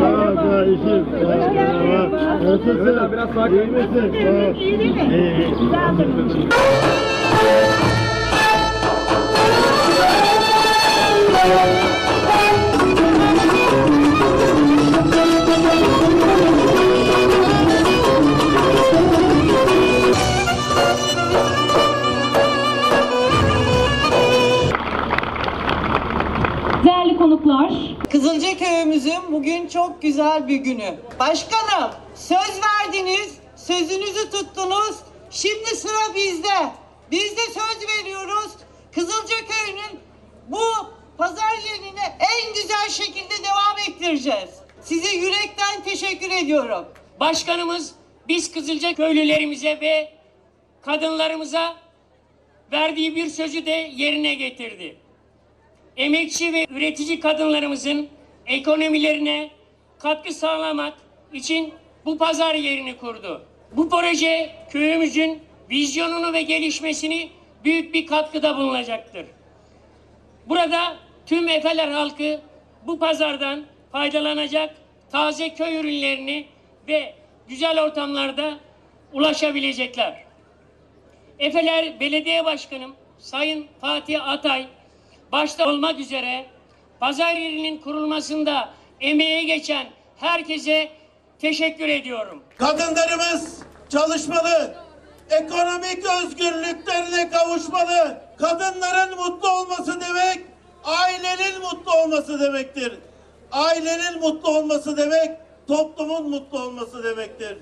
Daha da işim. Nasılsın? İyi misin? İyi değil mi? Konuklar, Kızılca köyümüzün bugün çok güzel bir günü. Başkanım söz verdiniz, sözünüzü tuttunuz. Şimdi sıra bizde. Biz de söz veriyoruz. Kızılca köyünün bu pazar yerine en güzel şekilde devam ettireceğiz. Size yürekten teşekkür ediyorum. Başkanımız biz Kızılca köylülerimize ve kadınlarımıza verdiği bir sözü de yerine getirdi. Emekçi ve üretici kadınlarımızın ekonomilerine katkı sağlamak için bu pazar yerini kurdu. Bu proje köyümüzün vizyonunu ve gelişmesini büyük bir katkıda bulunacaktır. Burada tüm Efeler halkı bu pazardan faydalanacak taze köy ürünlerini ve güzel ortamlarda ulaşabilecekler. Efeler Belediye Başkanım Sayın Fatih Atay başta olmak üzere pazar yerinin kurulmasında emeğe geçen herkese teşekkür ediyorum. Kadınlarımız çalışmalı, ekonomik özgürlüklerine kavuşmalı. Kadınların mutlu olması demek, ailenin mutlu olması demektir. Ailenin mutlu olması demek, toplumun mutlu olması demektir.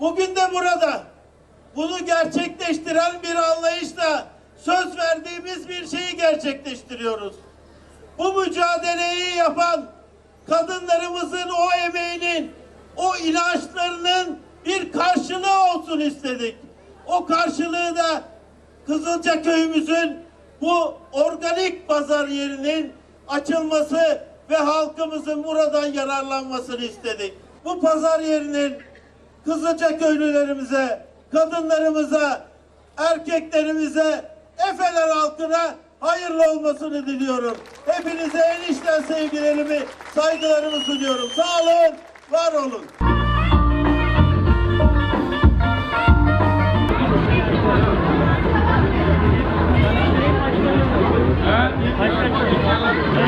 Bugün de burada bunu gerçekleştiren bir anlayışla söz verdiğimiz bir şeyi gerçekleştiriyoruz. Bu mücadeleyi yapan kadınlarımızın o emeğinin, o inançlarının bir karşılığı olsun istedik. O karşılığı da Kızılca köyümüzün bu organik pazar yerinin açılması ve halkımızın buradan yararlanmasını istedik. Bu pazar yerinin Kızılca köylülerimize, kadınlarımıza, erkeklerimize, Efeler halkına hayırlı olmasını diliyorum. Hepinize en içten sevgilerimi, saygılarımı sunuyorum. Sağ olun, var olun. Seninle